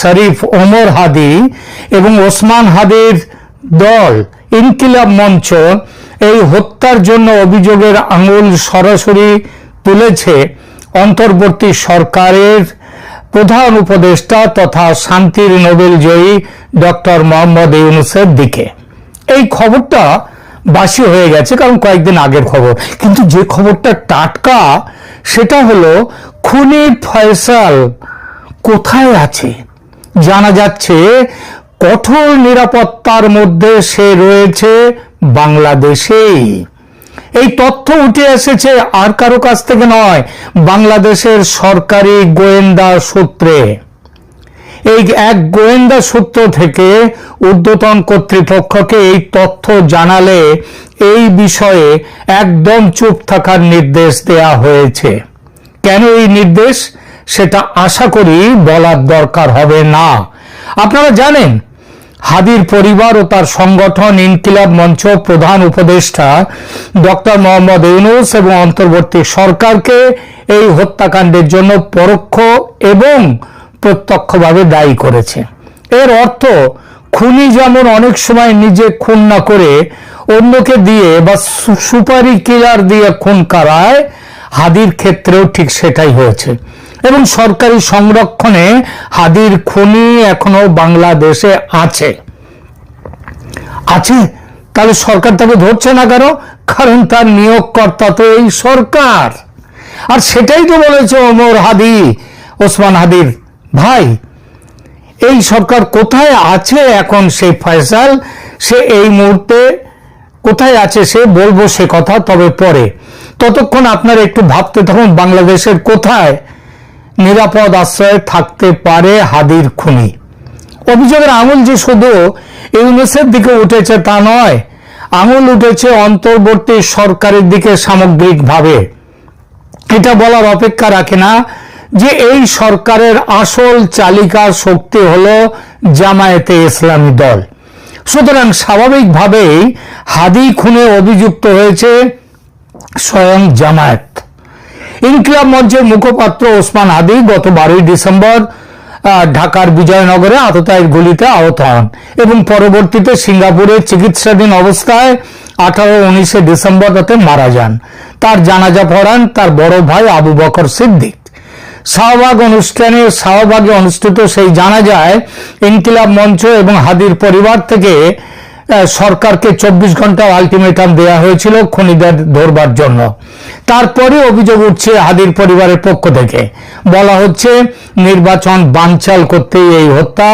শরীফ, ওমর হাদি এবং ওসমান হাদির দল, ইনকিলাব মঞ্চ এই হত্যার জন্য অভিযোগের আঙুল সরাসরি তুলেছে অন্তর্বর্তী সরকারের প্রধান উপদেষ্টা তথা শান্তির নোবেল জয়ী ডক্টর মোহাম্মদ ইউনুসের দিকে। এই খবরটা বাসি হয়ে গেছে কারণ কয়েকদিন আগের খবর। কিন্তু যে খবরটা টাটকা, সেটা হলো খুনি ফয়সাল কোথায় আছে? জানা যাচ্ছে, কঠোর নিরাপত্তার মধ্যে সে রয়েছে বাংলাদেশেই এই তথ্য উঠে এসেছে আর কারও কাছ থেকে নয়, বাংলাদেশের সরকারি গোয়েন্দা সূত্রে। এই এক গোয়েন্দা সূত্র থেকে ঊর্ধ্বতন কর্তৃপক্ষকে এই তথ্য জানালে এই বিষয়ে একদম চুপ থাকার নির্দেশ দেয়া হয়েছে। কেন এই নির্দেশ? সেটা আশা করি বলার দরকার হবে না। আপনারা জানেন, হাদির পরিবার ও তার সংগঠন ইনকিলাব মঞ্চ প্রধান উপদেষ্টা ডক্টর মোহাম্মদ ইউনুস এবং অন্তর্বর্তী সরকারকে এই হত্যাকাণ্ডের জন্য পরোক্ষ এবং প্রত্যক্ষভাবে দায়ী করেছে। এর অর্থ, খুনি যেমন অনেক সময় নিজে খুন না করে অন্যকে দিয়ে বা সুপারি কিলার দিয়ে খুন করায়, হাদির ক্ষেত্রেও ঠিক সেটাই হয়েছে। এবং সরকারি সংরক্ষণে হাদির খনি এখনও বাংলাদেশে আছে। আছে? তাহলে সরকার তাকে ধরছে না কেন? কারণ তার নিয়োগকর্তা তো এই সরকার। আর সেটাই তো বলেছে ওমর হাদি, ওসমান হাদির ভাই, এই সরকার কোথায় আছে এখন সে ফয়সাল? সে এই মুহূর্তে কোথায় আছে সে বলব সে কথা, তবে পরে। ততক্ষণ আপনারা একটু ভাবতে থাকুন বাংলাদেশের কোথায় নিরাপদ আশ্রয়ে থাকতে পারে হাদির খুনি। অভিযোগের আঙুল যে শুধু ইউনুসের দিকে উঠেছে তা নয়, আঙুল উঠেছে অন্তর্বর্তী সরকারের দিকে সামগ্রিকভাবে। এটা বলার অপেক্ষা রাখে না যে এই সরকারের আসল চালিকা শক্তি হলো জামায়াতে ইসলামী দল। সুতরাং স্বাভাবিকভাবেই হাদি খুনে অভিযুক্ত হয়েছে স্বয়ং জামায়াত। ইনকিলাব মঞ্চের মুখপাত্র ওসমান হাদি গত বারোই ডিসেম্বর ঢাকার বিজয়নগরে আততায়ীর গুলিতে আহত হন এবং পরবর্তীতে সিঙ্গাপুরে চিকিৎসাধীন অবস্থায় আঠারো উনিশে ডিসেম্বর রাতে মারা যান। তার জানাজা পড়ান তার বড় ভাই আবু বকর সিদ্দিক। শাহবাগ অনুষ্ঠানে, শাহবাগে অনুষ্ঠিত সেই জানাজায় ইনকিলাব মঞ্চ এবং হাদির পরিবার থেকে সরকারকে চব্বিশ ঘণ্টা আলটিমেটাম দেওয়া হয়েছিল খনিদের ধরবার জন্য। তারপরে অভিযোগ উঠছে হাদির পরিবারের পক্ষ থেকে। বলা হচ্ছে নির্বাচন বানচাল করতেই এই হত্যা।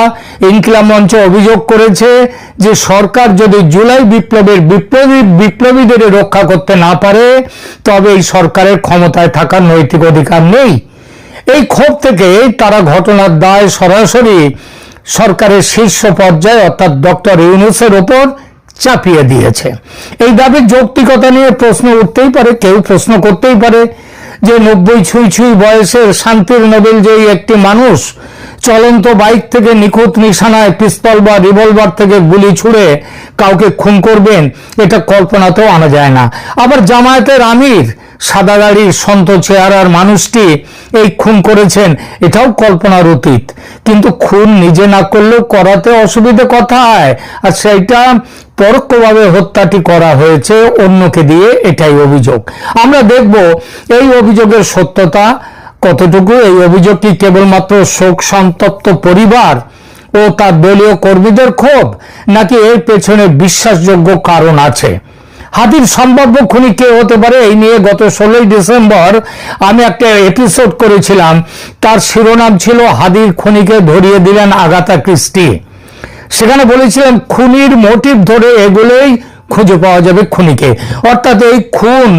ইনকিলাব মঞ্চ অভিযোগ করেছে যে সরকার যদি জুলাই বিপ্লবের বিপ্লবী বিপ্লবীদের রক্ষা করতে না পারে, তবে এই সরকারের ক্ষমতায় থাকার নৈতিক অধিকার নেই। এই ক্ষোভ থেকে তারা ঘটনার দায় সরাসরি সরকারের শীর্ষ পর্যায়ে, অর্থাৎ ডক্টর ইউনুসের ওপর চাপিয়ে দিয়েছে। এই দাবির যৌক্তিকতা নিয়ে প্রশ্ন উঠতেই পারে, কেউ প্রশ্ন করতেই পারে যে নব্বই ছুঁই ছুঁই বয়সের শান্তির নোবেল জয়ী একটি মানুষ চলন্ত বাইক থেকে নিখুঁত নিশানায় পিস্তল বা রিভলভার থেকে গুলি ছুড়ে কাউকে খুন করবেন, এটা কল্পনাতেও আনা যায় না। আবার জামায়াতের আমির সাদা গাড়ির সন্ত চেহারার মানুষটি এই খুন করেছেন, এটাও কল্পনার অতীত। কিন্তু খুন নিজে না করলেও করাতে অসুবিধে কোথায়? আর সেইটা পরোক্ষভাবে হত্যাটি করা হয়েছে অন্যকে দিয়ে, এটাই অভিযোগ। আমরা দেখব এই অভিযোগের সত্যতা কতটুকু এই অভিযোগ কি কেবলমাত্র শোক সন্তপ্ত পরিবার ও তার দলীয় কর্মীদের ক্ষোভ, নাকি এর পেছনে বিশ্বাসযোগ্য কারণ আছে? হাতির সম্ভাব্য খুনি কে হতে পারে এই নিয়ে গত ষোলোই ডিসেম্বর আমি একটা এপিসোড করেছিলাম। তার শিরোনাম ছিল হাদির খুনিকে ধরিয়ে দিলেন আগাতা ক্রিস্টি। সেখানে বলেছিলাম খুনির মোটিভ ধরে এগুলোই খুঁজে পাওয়া যাবে খুনিকে। অর্থাৎ এই খুন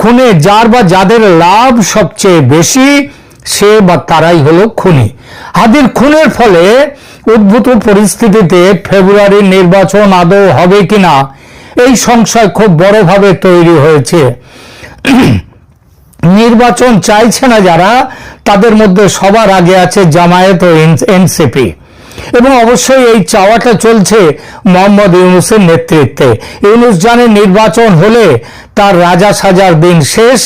খুনে, যার বা যাদের লাভ সবচেয়ে বেশি, সে বা তারাই হলো খুনি। হাদির খুনের ফলে উদ্ভূত পরিস্থিতিতে ফেব্রুয়ারির নির্বাচন আদৌ হবে কিনা, এই সংশয় খুব বড়ভাবে তৈরি হয়েছে। নির্বাচন চাইছে না যারা, তাদের মধ্যে সবার আগে আছে জামায়াত ও এনসিপি। এবং অবশ্যই এই চাওয়াটা চলছে মোহাম্মদ ইউনুসের নেতৃত্বে। ইউনুস জানে নির্বাচন হলে তার রাজা সাজার দিন শেষ।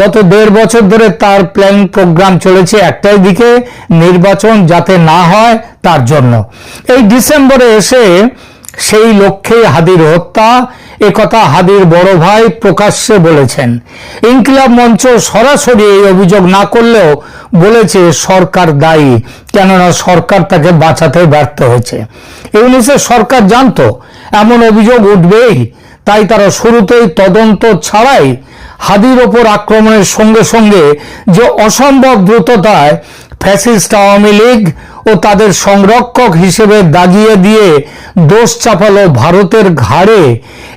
গত দেড় বছর ধরে তার প্ল্যান প্রোগ্রাম চলেছে একটাই দিকে, নির্বাচন যাতে না হয় তার জন্য। এই ডিসেম্বরে এসে সেই লক্ষ্যে হাদির হত্যা একথা হাদির বড় ভাই প্রকাশ্যে বলেছেন। ইনকিলাব মঞ্চ সরাসরি এই অভিযোগ না করলেও বলেছে সরকার দায়ী, কেননা সরকার তাকে বাঁচাতে ব্যর্থ হয়েছে। ইউনিসেফ সরকার জানতো, এমন অভিযোগ উঠবেই, তাই তারা শুরুতেই তদন্ত ছাড়াই হাদির ওপর আক্রমণের সঙ্গে সঙ্গে যে অসম্ভব দ্রুততায় ফ্যাসিস্ট আওয়ামী লীগ ও তাদের সংরক্ষক হিসেবে দাগিয়ে দিয়ে দোষ চাপালো ভারতের ঘাড়ে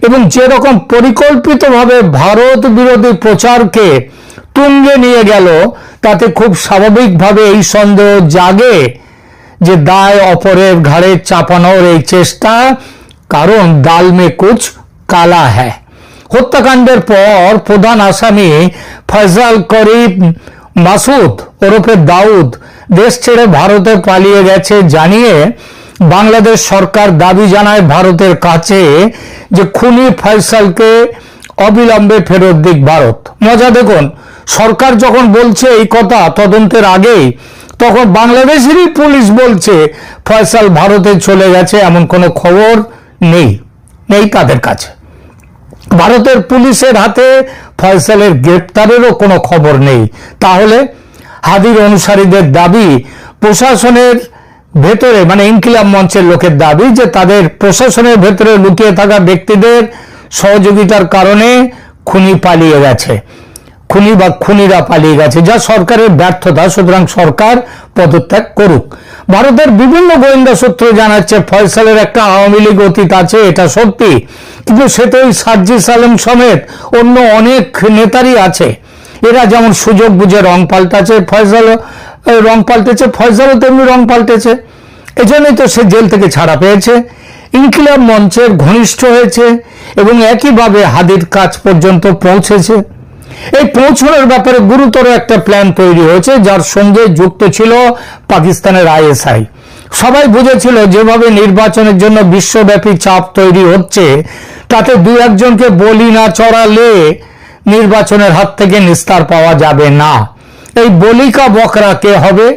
এবং যেরকম পরিকল্পিতভাবে ভারত বিরোধী প্রচারকে তুঙ্গে নিয়ে গেল, তাতে খুব স্বাভাবিকভাবে এই সন্দেহ জাগে যে দায় অপরের ঘাড়ে চাপানোর এই চেষ্টা, কারণ দাল মে কুচ কালা হ্যায়। হত্যাকাণ্ডের পর প্রধান আসামি ফয়সাল করিম মাসুদ ওরফে দাউদ দেশ ছেড়ে ভারতে পালিয়ে গেছে জানিয়ে বাংলাদেশ সরকার দাবি জানায় ভারতের কাছে যে খুনি ফয়সালকে অবিলম্বে ফেরত দিক ভারত। মজা দেখুন, সরকার যখন বলছে এই কথা তদন্তের আগেই, তখন বাংলাদেশেরই পুলিশ বলছে ফয়সাল ভারতে চলে গেছে এমন কোনো খবর নেই নেই তাদের কাছে। ভারতের পুলিশের হাতে ফয়সালের গ্রেপ্তারেরও কোনো খবর নেই। তাহলে হাদির অনুসারীদের দাবি, প্রশাসনের ভেতরে মানে ইনকিলাব মঞ্চের লোকের দাবি যে তাদের প্রশাসনের ভেতরে লুকিয়ে থাকা ব্যক্তিদের সহযোগিতার কারণে খুনি পালিয়ে গেছে। খুনি বা খুনিরা পালিয়ে গেছে, যা সরকারের ব্যর্থতা, সুতরাং সরকার পদত্যাগ করুক। ভারতের বিভিন্ন গোয়েন্দা সূত্র জানাচ্ছে, ফয়সালের একটা আওয়ামী লীগ অতীত আছে, এটা সত্যি। কিন্তু সেটা ওই সার্জি সালেম সমেত অন্য অনেক নেতারই আছে। এরা যেমন সুযোগ বুঝে রং পাল্টাছে ফয়সাল রং পাল্টেছে, ফয়সালও তেমনি রং পাল্টেছে। এজন্যই তো সে জেল থেকে ছাড়া পেয়েছে। ইনকিলাব মঞ্চের ঘনিষ্ঠ হয়েছে এবং একইভাবে হাদির কাজ পর্যন্ত পৌঁছেছে। এই পৌঁছানোর ব্যাপারে গুরুতর একটা প্ল্যান তৈরি হয়েছে, যার সঙ্গে যুক্ত ছিল পাকিস্তানের আইএসআই। সবাই বুঝেছিল যেভাবে নির্বাচনের জন্য বিশ্বব্যাপী চাপ তৈরি হচ্ছে, তাতে দু একজনকে বলি না চড়ালে নির্বাচনের হাত থেকে নিস্তার পাওয়া যাবে না। এই বলিকা বকরা কে হবে?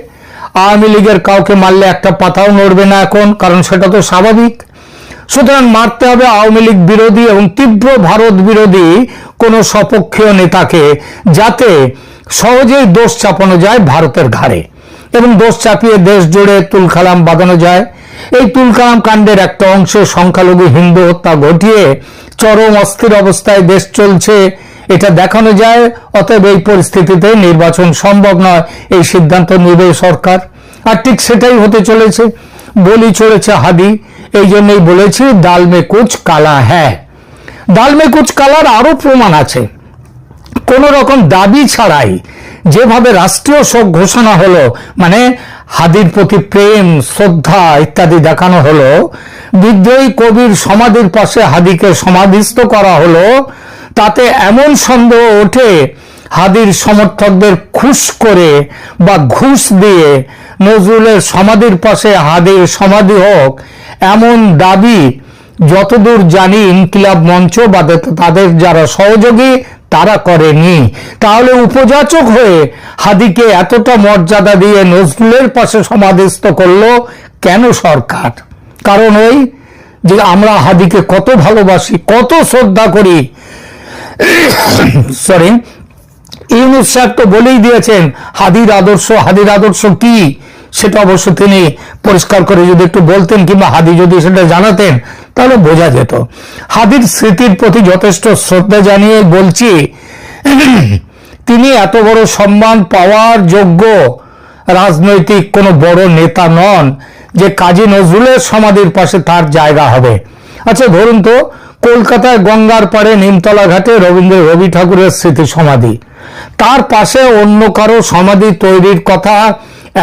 আওয়ামী লীগের কাউকে মারলে একটা পাতাও নড়বে না এখন, কারণ সেটা তো স্বাভাবিক। সুতরাং মারতে হবে আওয়ামী লীগ বিরোধী এবং তীব্র ভারত বিরোধী কোনো সপক্ষীয় নেতাকে, যাতে সহজেই দোষ চাপানো যায় ভারতের ঘাড়ে এবং দোষ চাপিয়ে দেশ জুড়ে তুলকালাম বাঁধানো যায়। এই তুলকালাম কাণ্ডের একটা অংশ সংখ্যালঘু হিন্দু হত্যা ঘটিয়ে চরম অস্থির অবস্থায় দেশ চলছে। এটা দেখানো যায়, অতএব এই পরিস্থিতিতে নির্বাচন সম্ভব নয়, এই সিদ্ধান্ত নেবে সরকার। আর ঠিক সেটাই হতে চলেছে, বলি চলেছে হাদি এই জন্যই বলেছি ডাল মে কুচ কালা হ্যাঁ ডাল মে কুচ কালার আরও প্রমাণ আছে। কোন রকম দাবি ছাড়াই যেভাবে রাষ্ট্রীয় শোক ঘোষণা হলো মানে হাদির প্রতি প্রেম, শ্রদ্ধা ইত্যাদি দেখানো হলো, বিদ্রোহী কবির সমাধির পাশে হাদিকে সমাধিস্থ করা হলো তাতে এমন সন্দেহ ওঠে, হাদির সমর্থকদের খুশ করে বা ঘুষ দিয়ে নজরুলের সমাধির পাশে হাদির সমাধি হোক, এমন দাবি যতদূর জানি ইনকিলাব মঞ্চ বা তাদের যারা সহযোগী তারা করেনি। তাহলে উপযাচক হয়ে হাদিকে এতটা মর্যাদা দিয়ে নজরুলের পাশে সমাধিস্থ করল কেন সরকার? কারণ ওই যে আমরা হাদিকে কত ভালোবাসি, কত শ্রদ্ধা করি সরি ইউনুস সাহেব তো বলেই দিয়েছেন, হাদির আদর্শ হাদির আদর্শ কি? সেটা অবশ্য তিনি পরিষ্কার করে যদি একটু বলতেন কিংবা হাদি যদি সেটা জানাতেন, তাহলে বোঝা যেত। হাদির স্মৃতির প্রতি যথেষ্ট শ্রদ্ধা জানিয়ে বলছি, তিনি এত বড় সম্মান পাওয়ার যোগ্য রাজনৈতিক কোনো বড় নেতা নন যে কাজী নজরুলের সমাধির পাশে তার জায়গা হবে। আচ্ছা ধরুন তো কলকাতায় গঙ্গার পাড়ে নিমতলা ঘাটে রবীন্দ্র রবি ঠাকুরের স্মৃতি সমাধি তার পাশে অন্য কারও সমাধি তৈরির কথা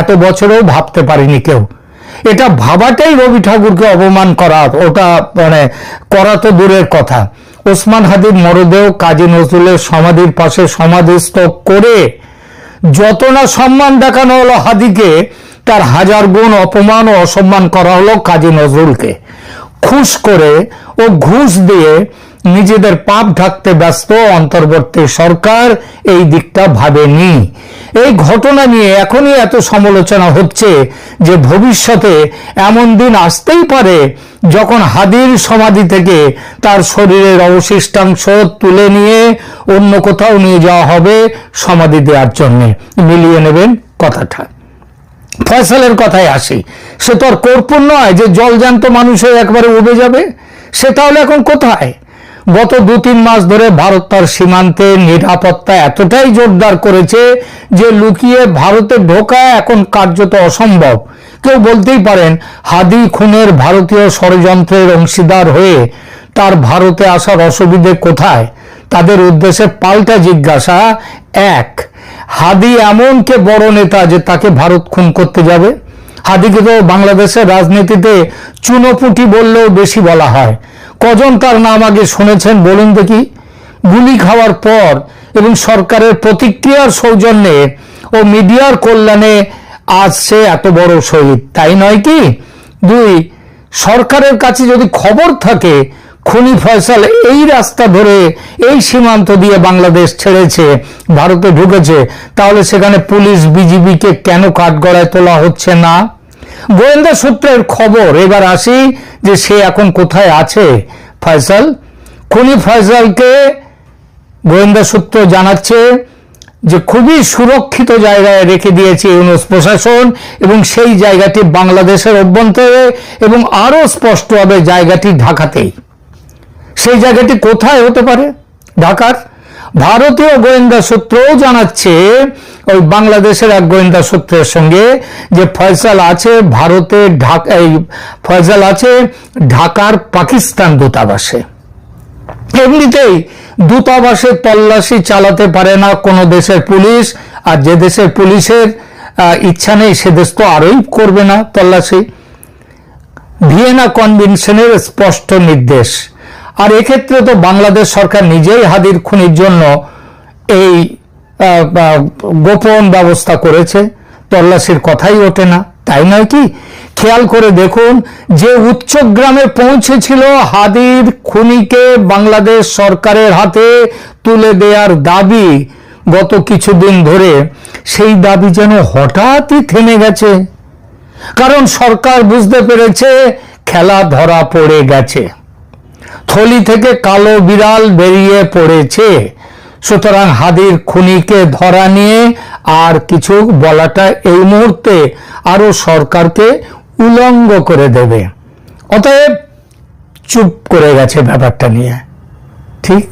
এত বছরেও ভাবতে পারিনি কেউ। এটা ভাবাটাই রবি ঠাকুরকে অপমান করা, ওটা মানে করা তো দূরের কথা। ওসমান হাদির মরদেহ কাজী নজরুলের সমাধির পাশে সমাধিস্থ করে যত না সম্মান দেখানো হলো হাদিকে, তার হাজার গুণ অপমান ও অসম্মান করা হলো কাজী নজরুলকে। খুশ করে ও ঘুষ দিয়ে নিজেদের পাপ ঢাকতে ব্যস্ত অন্তর্বর্তী সরকার এই দিকটা ভাবেনি। এই ঘটনা নিয়ে এখনই এত সমালোচনা হচ্ছে যে ভবিষ্যতে এমন দিন আসতেই পারে যখন হাদির সমাধি থেকে তার শরীরের অবশিষ্টাংশ তুলে নিয়ে অন্য কোথাও নিয়ে যাওয়া হবে সমাধি দেওয়ার জন্যে। মিলিয়ে নেবেন কথাটা। ফয়সালের কথায় আসি। সে তো আর কর্পূর নয় যে জলজান্ত মানুষে একবারে উবে যাবে। সে তাহলে এখন কোথায়? গত দু তিন মাস ধরে ভারত তার সীমান্তে নিরাপত্তা এতটাই জোরদার করেছে যে লুকিয়ে ভারতে ঢোকা এখন কার্যত অসম্ভব। কেউ বলতেই পারেন, হাদি খুনের ভারতীয় ষড়যন্ত্রের অংশীদার হয়ে তার ভারতে আসার অসুবিধে কোথায়? তাদের উদ্দেশ্যে পাল্টা জিজ্ঞাসা। এক, হাদি এমন কে বড় নেতা যে তাকে ভারত খুন করতে যাবে? হাদিকে তো বাংলাদেশের রাজনীতিতে চুনোপুটি বললেও বেশি বলা হয়। কজন তার নাম আগে শুনেছেন বলুন দেখি? গুলি খাওয়ার পর এবং সরকারের প্রতিক্রিয়ার সৌজন্যে ও মিডিয়ার কল্যাণে আজ সে এত বড় শহীদ, তাই নয় কি? দুই, সরকারের কাছে যদি খবর থাকে খনি ফয়সাল এই রাস্তা ধরে, এই সীমান্ত দিয়ে বাংলাদেশ ছেড়েছে, ভারতে ঢুকেছে, তাহলে সেখানে পুলিশ বিজিবিকে কেন কাঠগড়ায় তোলা হচ্ছে না? গোয়েন্দা সূত্রের খবর, এবার আসি যে সে এখন কোথায় আছে। ফয়সাল, খনি ফয়সালকে গোয়েন্দা সূত্র জানাচ্ছে যে খুবই সুরক্ষিত জায়গায় রেখে দিয়েছে ইউনুস প্রশাসন এবং সেই জায়গাটি বাংলাদেশের অভ্যন্তরে এবং আরও স্পষ্টভাবে জায়গাটি ঢাকাতেই। সেই জায়গাটি কোথায় হতে পারে? ঢাকার ভারতীয় গোয়েন্দা সূত্রও জানাচ্ছে, ওই বাংলাদেশের এক গোয়েন্দা সূত্রের সঙ্গে যে ফয়সাল আছে, ভারতে ঢাকা এই ফয়সাল আছে, ঢাকার পাকিস্তান দূতাবাসে। এমনিতেই দূতাবাসে তল্লাশি চালাতে পারে না কোনো দেশের পুলিশ, আর যে দেশের পুলিশের ইচ্ছা নেই, সে দেশ তো আরোই করবে না তল্লাশি। ভিয়েনা কনভেনশনের স্পষ্ট নির্দেশ। আর এক্ষেত্রে তো বাংলাদেশ সরকার নিজেই হাদির খুনির জন্য এই গোপন ব্যবস্থা করেছে। তল্লাশির কথাই ওঠে না, তাই নয় কি? খেয়াল করে দেখুন, যে উচ্চগ্রামে পৌঁছেছিল হাদির খুনিকে বাংলাদেশ সরকারের হাতে তুলে দেওয়ার দাবি গত কিছুদিন ধরে, সেই দাবি যেন হঠাৎই থেমে গেছে। কারণ সরকার বুঝতে পেরেছে খেলা ধরা পড়ে গেছে। থলি থেকে কালো বিড়াল বেরিয়ে পড়েছে। সুতরাং হাদির খুনিকে ধরা নিয়ে আর কিছু বলাটা এই মুহূর্তে আরও সরকারকে উলঙ্গ করে দেবে। অতএব চুপ করে গেছে ব্যাপারটা নিয়ে। ঠিক?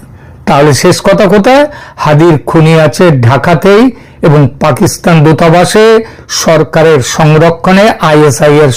তাহলে শেষ কথা কোথায়? হাদির খুনি আছে ঢাকাতেই এবং পাকিস্তান দূতাবাসে সরকারের সংরক্ষণে, আইএসআই এর